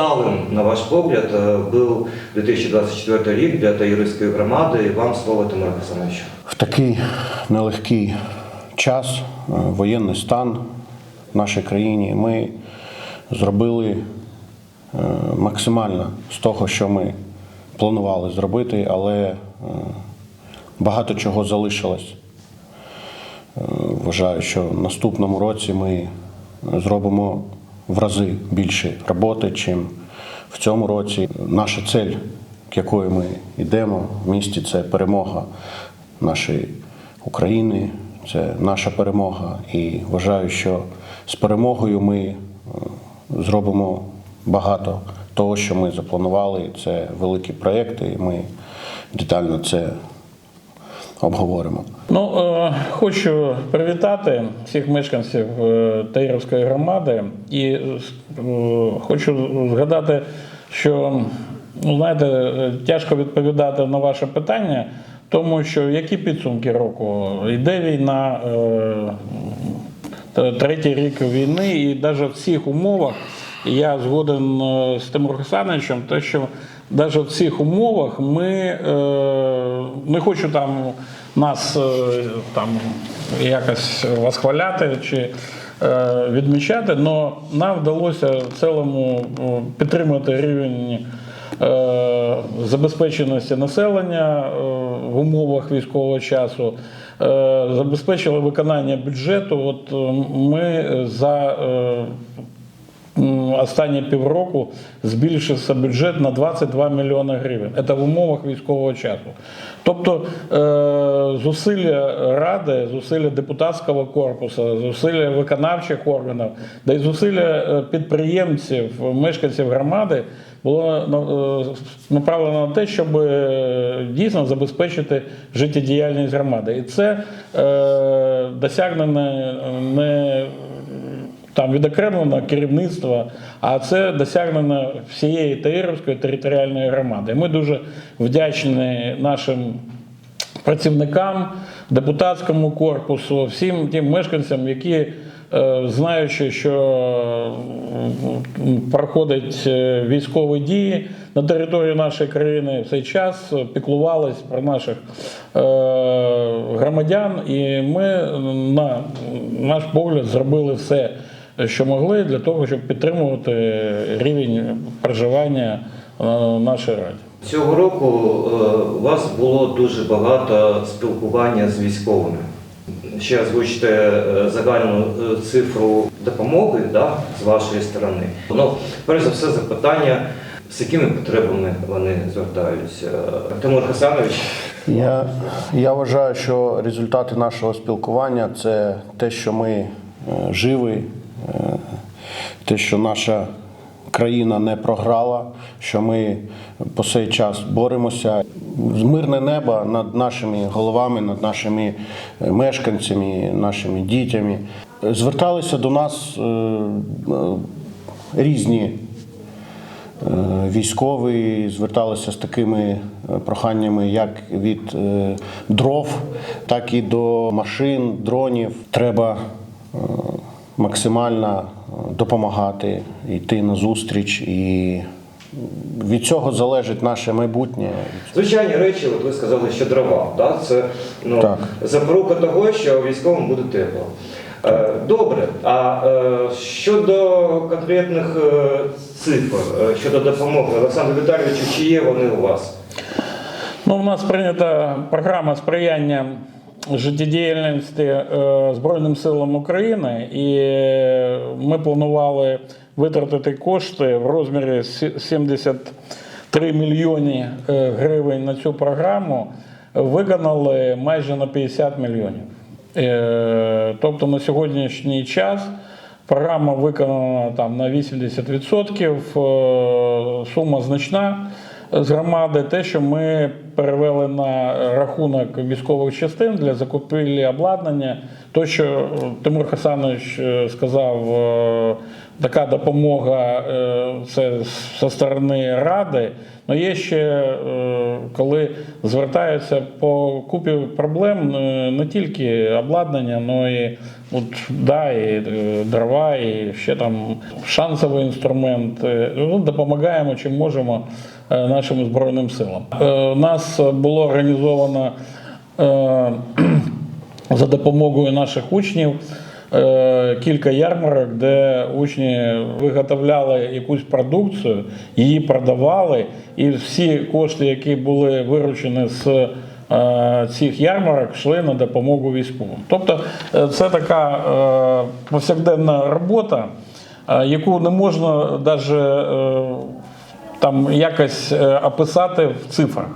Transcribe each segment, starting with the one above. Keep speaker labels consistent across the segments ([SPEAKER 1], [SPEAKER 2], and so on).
[SPEAKER 1] чи на ваш погляд, е, був 2024 рік для Таїрської громади? І вам слово Тимур Хасановичу.
[SPEAKER 2] В такий нелегкий час, е, воєнний стан в нашій країні, ми зробили е, максимально з того, що ми планували зробити, але багато чого залишилось. Вважаю, що в наступному році ми зробимо в рази більше роботи, чим в цьому році. Наша цель, к якої ми йдемо в місті, це перемога нашої України, це наша перемога. І вважаю, що з перемогою ми е, зробимо багато того, що ми запланували. Це великі проєкти, і ми детально це обговоримо.
[SPEAKER 3] Ну, е, хочу привітати всіх мешканців е, Таїровської громади і е, хочу згадати, що ну, знаєте, тяжко відповідати на ваше питання, тому що які підсумки року? Йде війна, е, третій рік війни, і навіть в цих умовах я згоден е, з Тимуром Хасановичем, те, що навіть в цих умовах ми е, не хочу там нас е, там якось восхваляти чи е, відмічати, але нам вдалося в цілому е, підтримати рівень е, забезпеченості населення е, в умовах військового часу, забезпечили виконання бюджету. От ми за останні півроку збільшився бюджет на 22 мільйони гривень. Це в умовах військового часу. Тобто е, зусилля ради, зусилля депутатського корпусу, зусилля виконавчих органів, да й зусилля е, підприємців, мешканців громади було е, направлено на те, щоб дійсно забезпечити життєдіяльність громади. І це досягнено не там відокремлено керівництво, а це досягнено всієї Таїровської територіальної громади. Ми дуже вдячні нашим працівникам, депутатському корпусу, всім тим мешканцям, які, е, знаючи, що м, проходить е, військові дії на території нашої країни, в цей час піклувались про наших е, громадян, і ми, на наш погляд, зробили все, що могли для того, щоб підтримувати рівень проживання на нашій раді.
[SPEAKER 1] Цього року е, у вас було дуже багато спілкування з військовими. Ще озвучте е, загальну е, цифру допомоги да, з вашої сторони. Ну, перш за все, запитання, з якими потребами вони звертаються. Тимур Хасанович,
[SPEAKER 2] Я, я вважаю, що результати нашого спілкування це те, що ми живі, те, що наша країна не програла, що ми по цей час боремося. Мирне небо над нашими головами, над нашими е, мешканцями, нашими дітьми. Зверталися до нас е, е, різні Е, Військові зверталися з такими е, проханнями як від е, дров, так і до машин, дронів. Треба е, максимально е, допомагати, йти на зустріч, і від цього залежить наше майбутнє.
[SPEAKER 1] звичайні речі, от ви сказали, що дрова. Да? Це ну,
[SPEAKER 2] Так.
[SPEAKER 1] запорука того, що військовим буде тепло. Е, Добре, а е, щодо конкретних е, цифр, е, щодо допомоги, Олександр Віталійович, чи є вони у вас?
[SPEAKER 3] Ну, у нас прийнята програма сприяння життєдіяльності е, Збройним силам України, і ми планували витратити кошти в розмірі 73 мільйони е, гривень на цю програму. Виконали майже на 50 мільйонів. Е, Тобто на сьогоднішній час програма виконана там на 80%, е, сума значна з громади. Те, що ми перевели на рахунок військових частин для закупівлі обладнання, то, що е, Тимур Хасанович е, сказав, е, така допомога це зі сторони Ради. Ну є ще коли звертаються по купі проблем не тільки обладнання, але і от, да, і дрова, і ще там шансовий інструмент. Ну, допомагаємо чим можемо нашим збройним силам. Е, У нас було організовано е, за допомогою наших учнів е, кілька ярмарок, де учні виготовляли якусь продукцію, її продавали, і всі кошти, які були виручені з е, цих ярмарок, йшли на допомогу військовим. Тобто е, це така е, повсякденна робота, е, яку не можна навіть там якось е, описати в цифрах.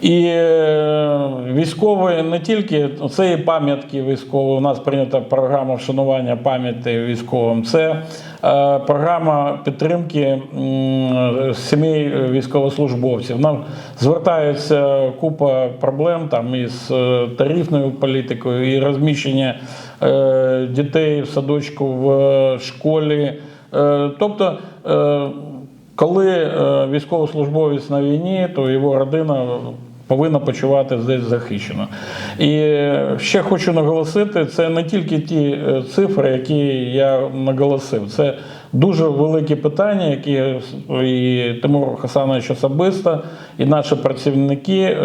[SPEAKER 3] І е, військові не тільки це і пам'ятки військові. У нас прийнята програма вшанування пам'яті військовим. Це е, програма підтримки сімей військовослужбовців. Нам звертаються купа проблем там із тарифною політикою, і розміщення дітей в садочку в школі. Тобто. Е, коли е, військовослужбовець на війні, то його родина повинна почувати десь захищено. І е, ще хочу наголосити: це не тільки ті е, цифри, які я наголосив. Це дуже великі питання, які і Тимур Хасанович особисто, і наші працівники е,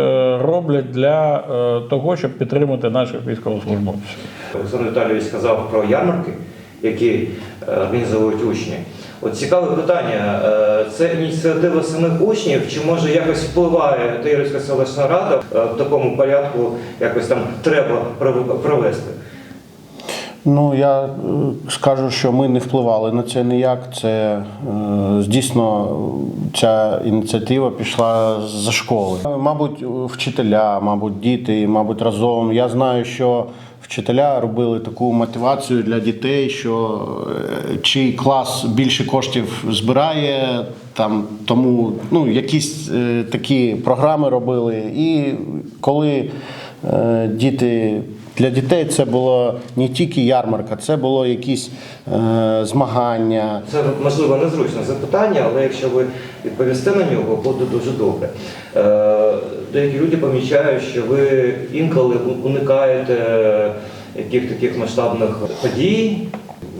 [SPEAKER 3] роблять для е, того, щоб підтримати наших військовослужбовців.
[SPEAKER 1] Олександр Віталійович сказав про ярмарки, які е, організовують учні. От цікаве питання: е, це ініціатива самих учнів, чи може якось впливає Таїрівська селищна рада е, в такому порядку, якось там треба провести?
[SPEAKER 2] Ну, я е, скажу, що ми не впливали на це ніяк. Це дійсно ця ініціатива пішла за школи. Мабуть, вчителя, мабуть, діти, мабуть, разом. Я знаю, що вчителя робили таку мотивацію для дітей, що е, чий клас більше коштів збирає, там тому ну, якісь е, такі програми робили. І коли е, діти. Для дітей це було не тільки ярмарка, це було якісь е, змагання.
[SPEAKER 1] Це можливо незручне запитання, але якщо ви відповісте на нього, буде дуже добре. Е, Деякі люди помічають, що ви інколи уникаєте яких таких масштабних подій.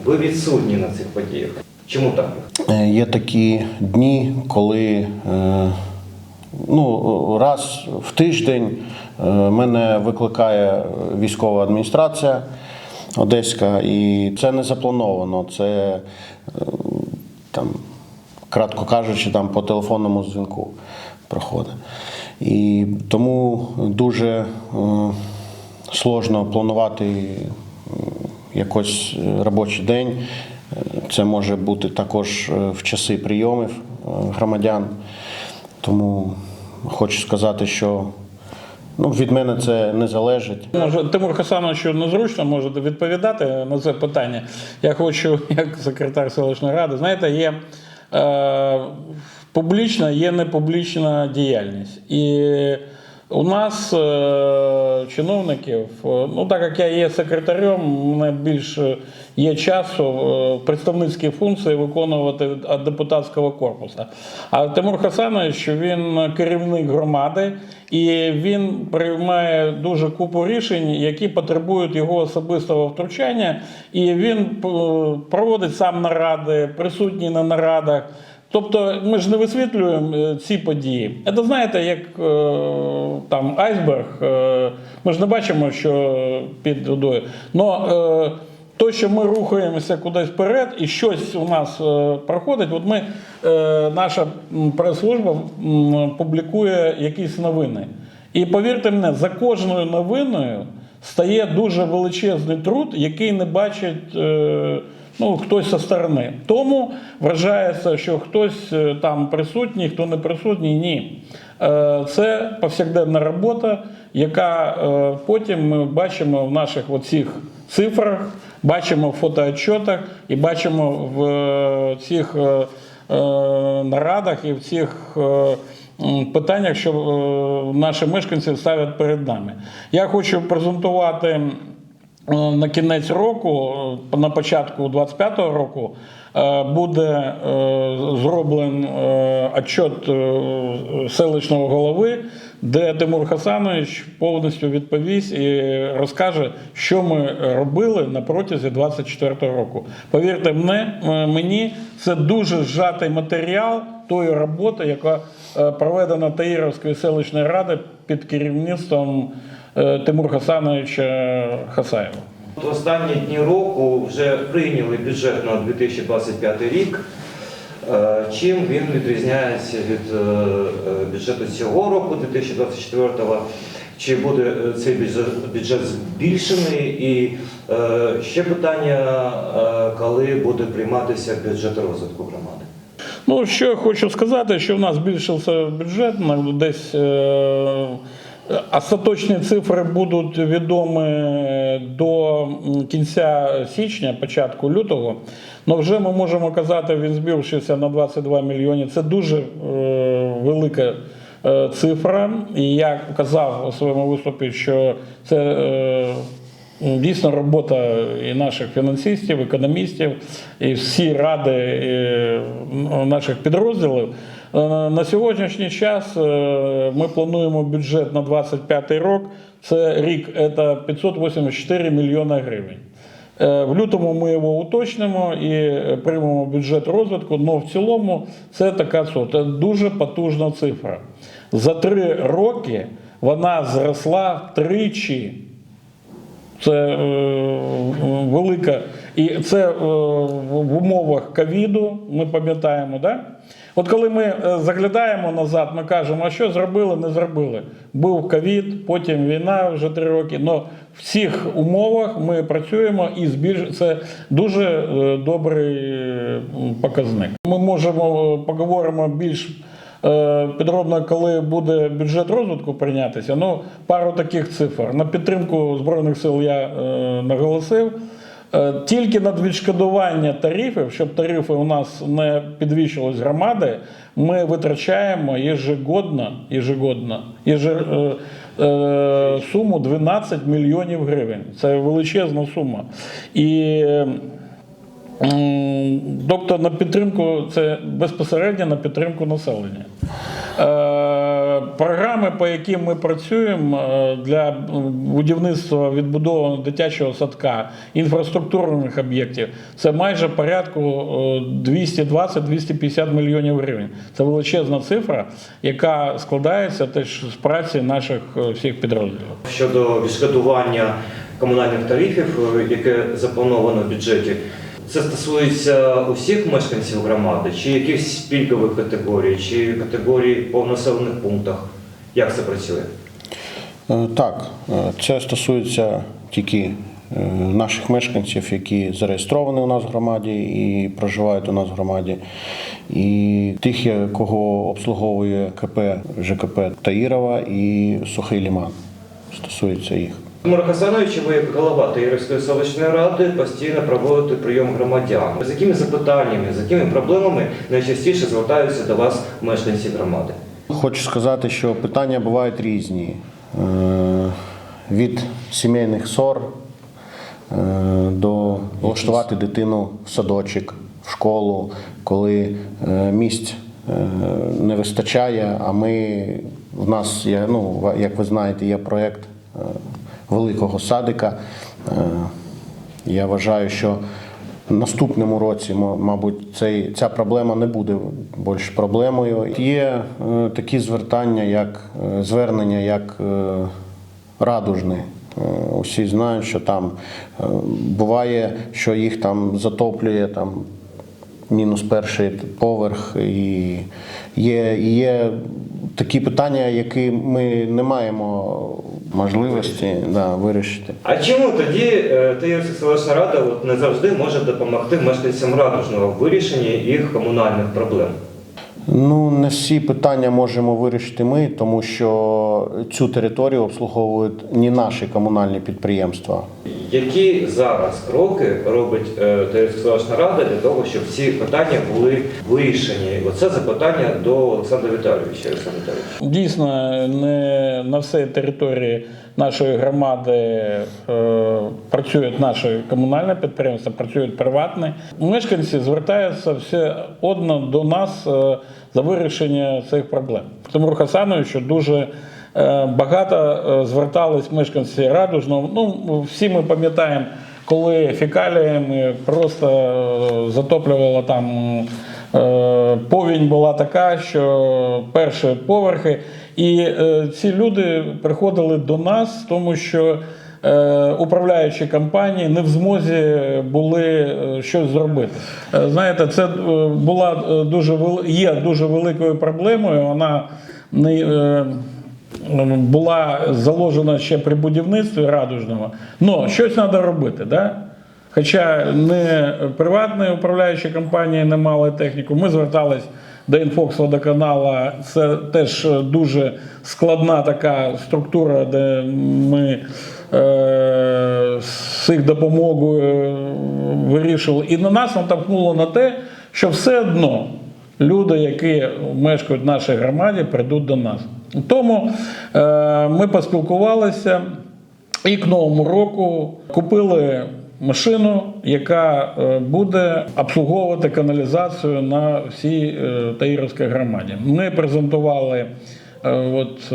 [SPEAKER 1] Ви відсутні на цих подіях. Чому так?
[SPEAKER 2] Е, Є такі дні, коли е, ну, раз в тиждень мене викликає військова адміністрація Одеська, і це не заплановано. Це е, там, кратко кажучи, там по телефонному дзвінку проходить. І тому дуже е, сложно планувати якось е, робочий день. Е, Це може бути також е, в часи прийомів е, громадян. Тому хочу сказати, що ну, від мене це не залежить.
[SPEAKER 3] Може, Тимур Хасановичу незручно може відповідати на це питання. Я хочу, як секретар селищної ради, знаєте, є е, публічна, є непублічна діяльність. І у нас е, чиновників, е, ну так як я є секретарем, мене більше є часу е, представницькі функції виконувати від депутатського корпусу. А Тимур Хасанович він керівник громади, і він приймає дуже купу рішень, які потребують його особистого втручання. І він проводить сам наради, присутній на нарадах. Тобто ми ж не висвітлюємо е, ці події. Це знаєте, як е, там айсберг. е, Ми ж не бачимо, що під водою. Но то, що ми рухаємося кудись вперед, і щось у нас проходить. От ми, наша прес-служба публікує якісь новини. І повірте мені, за кожною новиною стає дуже величезний труд, який не бачить. Ну, хтось зі сторони. Тому вважається, що хтось е, там присутній, хто не присутній, ні. Е, Це повсякденна робота, яка е, потім ми бачимо в наших оцих цифрах, бачимо в фотоотчетах і бачимо в цих нарадах і в цих. Питаннях, що наші мешканці ставлять перед нами. Я хочу презентувати на кінець року, е, на початку 25-го року, е, буде е, зроблений е, отчет е, селищного голови, де Тимур Хасанович повністю відповість і розкаже, що ми робили на протязі 24-го року. Повірте е, мені, це дуже зжатий матеріал тої роботи, яка е, проведена Таїровською селищною радою під керівництвом е, Тимура Хасановича Хасаєва.
[SPEAKER 1] В останні дні року вже прийняли бюджет на 2025 рік. Е, Чим він відрізняється від е, е, бюджету цього року, 2024-го? Чи буде е, цей бюджет, збільшений? І е, ще питання, е, коли буде прийматися бюджет розвитку громади?
[SPEAKER 3] Ну, що я хочу сказати, що в нас збільшився бюджет десь. Е- Остаточні цифри будуть відомі до кінця січня, початку лютого. Але вже ми можемо казати, він збільшився на 22 мільйони. Це дуже е, велика е, цифра. І я казав у своєму виступі, що це е, Дійсно, робота і наших фінансистів, економістів, і всі ради е, наших підрозділів. Е, На сьогоднішній час е, ми плануємо бюджет на 25 рік. Це рік це 584 мільйони гривень. Е, В лютому ми його уточнимо і приймемо бюджет розвитку. але в цілому це така це дуже потужна цифра. За три роки вона зросла втричі. Це е, велика. І це е, в умовах ковіду, ми пам'ятаємо, да? От коли ми е, заглядаємо назад, ми кажемо, а що зробили, не зробили. Був ковід, потім війна вже три роки. Но в цих умовах ми працюємо і збільш... це дуже е, добрий е, показник. Ми можемо поговоримо більш Підробно, коли буде бюджет розвитку прийнятися, ну пару таких цифр. На підтримку Збройних сил я е, наголосив. Е, Тільки на відшкодування тарифів, щоб тарифи у нас не підвищились громади, ми витрачаємо єжегодно, єжегодно, єже, е, е, суму 12 мільйонів гривень. Це величезна сума. І Тобто на підтримку це безпосередньо на підтримку населення. Е, Програми, по яким ми працюємо е, для будівництва відбудови дитячого садка, інфраструктурних об'єктів, це майже порядку е, 220-250 мільйонів гривень. Це величезна цифра, яка складається теж з праці наших е, всіх підрозділів.
[SPEAKER 1] Щодо відшкодування комунальних тарифів, е, яке заплановано в бюджеті, це стосується усіх мешканців громади, чи якихось пільгових категорій, чи категорій по населених пунктах? Як це працює?
[SPEAKER 2] Е, Так, е, це стосується тільки е, наших мешканців, які зареєстровані у нас в громаді і проживають у нас в громаді, і тих, кого обслуговує КП ЖКП Таїрова і Сухий Ліман. Стосується їх.
[SPEAKER 1] Тимур Хасанович, ви як голова Таїрівської селищної ради постійно проводите прийом громадян. З якими запитаннями, з якими проблемами найчастіше звертаються до вас мешканці громади?
[SPEAKER 2] Хочу сказати, що питання бувають різні. Е, Від сімейних ссор е, до влаштувати дитину в садочок, в школу, коли е, місць не вистачає, а ми в нас є, ну, як ви знаєте, є проєкт великого садика. Е, Я вважаю, що в наступному році, мабуть, цей, ця проблема не буде більш проблемою. Є е, такі звертання, як е, звернення, як радужне. Е, Усі знають, що там буває, що їх там затоплює там мінус перший поверх, і є, є такі питання, які ми не маємо можливості да, вирішити.
[SPEAKER 1] А чому тоді ти Таїрська селищна рада от не завжди може допомогти мешканцям радужного в вирішенні їх комунальних проблем?
[SPEAKER 2] Ну, не всі питання можемо вирішити ми, тому що цю територію обслуговують не наші комунальні підприємства.
[SPEAKER 1] Які зараз кроки робить е, рада для того, щоб ці питання були вирішені? Оце запитання до Олександра Віталійовича. Олександр Віталійович.
[SPEAKER 3] Дійсно, не на всій території нашої громади е, працюють наші комунальні підприємства, працюють приватні. Мешканці звертаються все одно до нас е, за вирішення цих проблем. Тимур Хасановичу дуже е, багато звертались мешканці Радужного. Ну, всі ми пам'ятаємо, коли фекаліями просто затоплювало там. Повінь була така, що перші поверхи, і е, ці люди приходили до нас, тому що е, управляючі компанії не в змозі були е, щось зробити. Е, знаєте, це е, була е, дуже є дуже великою проблемою. Вона не. е, була заложена ще при будівництві радужного. Ну, щось треба робити, да? Хоча не приватні управляючі компанії не мали техніку. Ми звертались до Інфокс водоканала. Це теж дуже складна така структура, де ми е, з їх допомогою е, вирішували. І на нас натовкнуло на те, що все одно люди, які мешкають в нашій громаді, прийдуть до нас. Тому е, ми поспілкувалися і к новому року купили машину, яка е, буде обслуговувати каналізацію на всій е, Таїровській громаді. Ми презентували е, от,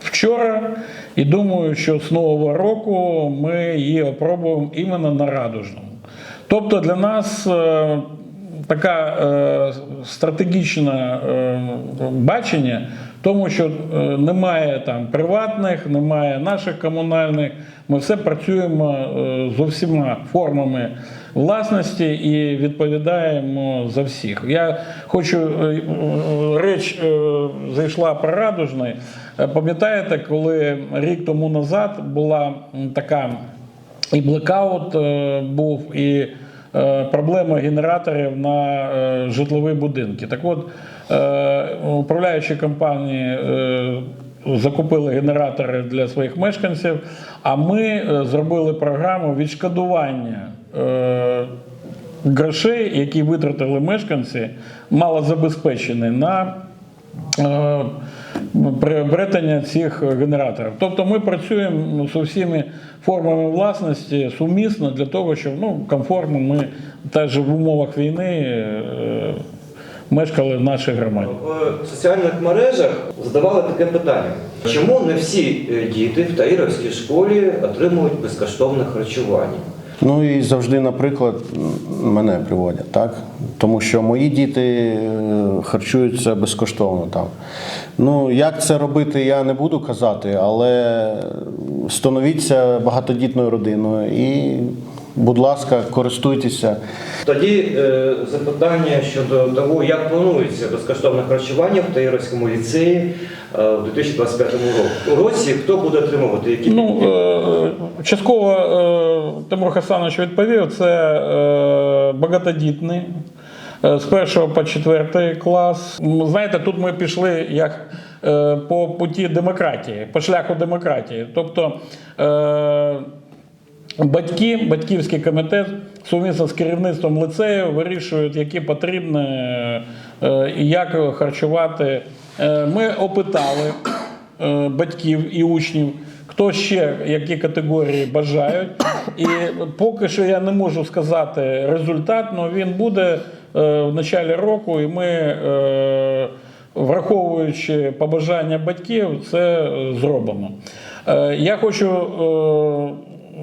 [SPEAKER 3] вчора, і думаю, що з нового року ми її опробуємо іменно на радужному. Тобто для нас така е, стратегічне е, бачення, тому що е, немає там приватних, немає наших комунальних. Ми все працюємо е, з усіма формами власності і відповідаємо за всіх. Я хочу е, е, зайшла про радужний. Пам'ятаєте, коли рік тому назад була така і блекаут був, і проблема генераторів на житлові будинки. Так от, управляючі компанії е, закупили генератори для своїх мешканців, а ми е, зробили програму відшкодування. е, Грошей, які витратили мешканці, малозабезпечені на е, приобретення цих генераторів. Тобто ми працюємо з усіма формами власності сумісно для того, щоб ну, комфортно ми теж в умовах війни е, мешкали в нашій громаді.
[SPEAKER 1] В соціальних мережах задавали таке питання: чому не всі е, діти в Таїровській школі отримують безкоштовне харчування?
[SPEAKER 2] Ну і завжди, наприклад, мене приводять, так? Тому що мої діти е, харчуються безкоштовно там. Ну, як це робити, я не буду казати, але становіться багатодітною родиною і, будь ласка, користуйтеся.
[SPEAKER 1] Тоді е, запитання щодо того, як планується безкоштовне харчування в Таїровському ліцеї е, у 2025 році. році. Хто буде отримувати які
[SPEAKER 3] Ну, е, частково е, Тимур Хасанович відповів, це е, багатодітний. е, З першого по четвертий клас. Знаєте, тут ми пішли як е, по путі демократії, по шляху демократії. Тобто е, Батьки, батьківський комітет сумісно з керівництвом ліцею вирішують, які потрібні е, і як харчувати. Е, Ми опитали е, батьків і учнів, хто ще які категорії бажають. І поки що я не можу сказати результат, але він буде в началі року, і ми. Враховуючи побажання батьків, це зробимо. Я хочу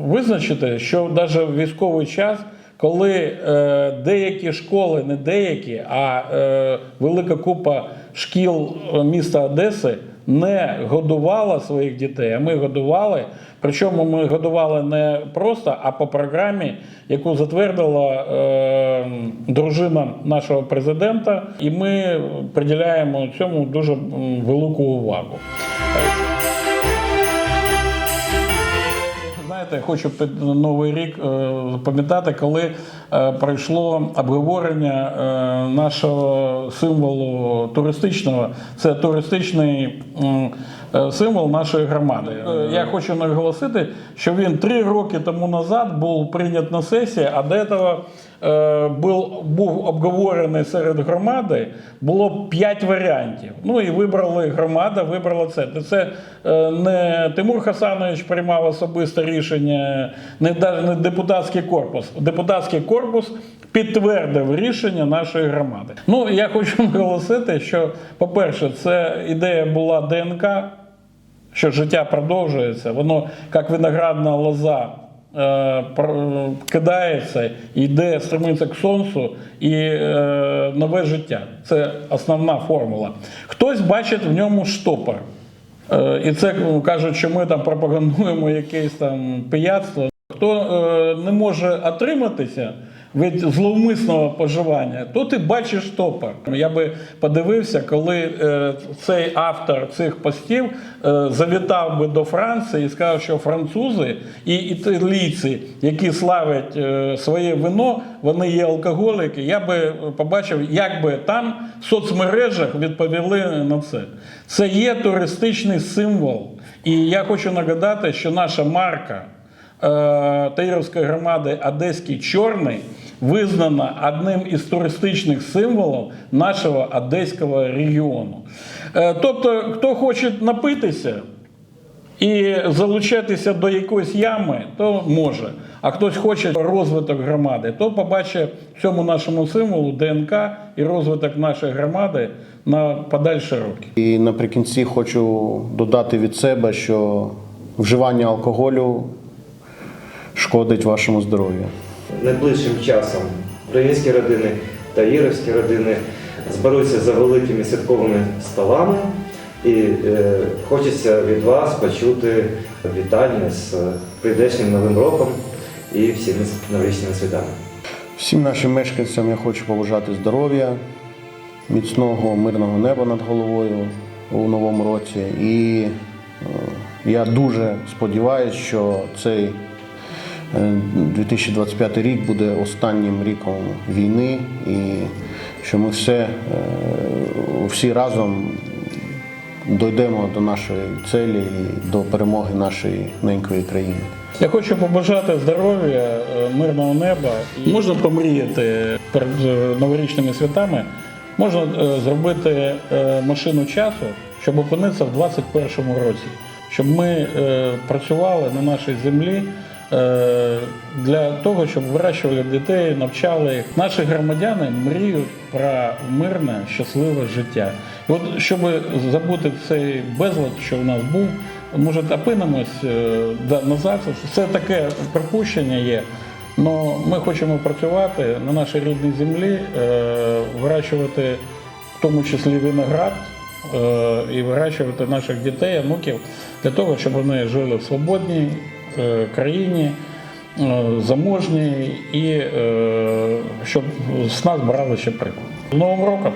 [SPEAKER 3] визначити, що навіть в військовий час, коли е, деякі школи, не деякі, а е, велика купа шкіл е, міста Одеси не годувала своїх дітей, а ми годували. Причому ми годували не просто, а по програмі, яку затвердила е, дружина нашого президента, і ми приділяємо цьому дуже велику увагу. Знаєте, хочу під новий рік е, пам'ятати, коли пройшло обговорення е, нашого символу туристичного. Це туристичний е, символ нашої громади. Е, Я хочу наголосити, що він три роки тому назад був прийнят на сесії, а до цього е, був, був обговорений серед громади. Було п'ять варіантів. Ну і вибрали громада, вибрала це. Це е, не Тимур Хасанович приймав особисте рішення, не не депутатський корпус. Депутатський корпус підтвердив рішення нашої громади. Ну я хочу наголосити, що, по-перше, це ідея була ДНК, що життя продовжується, воно як виноградна лоза. е, Кидається, йде, стремиться к сонцю і е, нове життя. Це основна формула. Хтось бачить в ньому штопор. Е, І це ну, кажуть, що ми там пропагандуємо якесь там пияцтво. Хто е, не може отриматися від зловмисного поживання, то ти бачиш топор. Я би подивився, коли е, цей автор цих постів е, завітав би до Франції і сказав, що французи і італійці, які славять е, своє вино, вони є алкоголіки. Я би побачив, як би там в соцмережах відповіли на це. Це є туристичний символ. І я хочу нагадати, що наша марка. Таїровської громади Одеський Чорний визнана одним із туристичних символів нашого одеського регіону. Е, Тобто, хто хоче напитися і залучатися до якоїсь ями, то може. А хтось хоче розвиток громади, то побачить в цьому нашому символу ДНК і розвиток нашої громади на подальші роки.
[SPEAKER 2] І наприкінці хочу додати від себе, що вживання алкоголю шкодить вашому здоров'ю.
[SPEAKER 1] Найближчим часом українські родини та єрівські родини зберуться за великими святковими столами. І е, хочеться від вас почути вітання з прийдешнім Новим роком і всіми новорічними святами.
[SPEAKER 2] Всім нашим мешканцям я хочу побажати здоров'я, міцного, мирного неба над головою у новому році. І е, я дуже сподіваюся, що цей 2025 рік буде останнім ріком війни, і що ми все, е, всі разом дійдемо до нашої цілі і до перемоги нашої ненької країни.
[SPEAKER 3] Я хочу побажати здоров'я, е, мирного неба. Можна помріяти перед е, новорічними святами. Можна е, зробити е, машину часу, щоб опинитися в 21-му році, щоб ми е, працювали на нашій землі е, для того, щоб вирощували дітей, навчали їх. Наші громадяни мріють про мирне, щасливе життя. І от щоб забути цей безлад, що в нас був, може, опинимось е, назад. Це таке припущення є. Але ми хочемо працювати на нашій рідній землі, е, вирощувати в тому числі виноград е, і вирощувати наших дітей, онуків для того, щоб вони жили в свободній е, країні, заможні і е, щоб з нас брали ще приклад. Новим роком!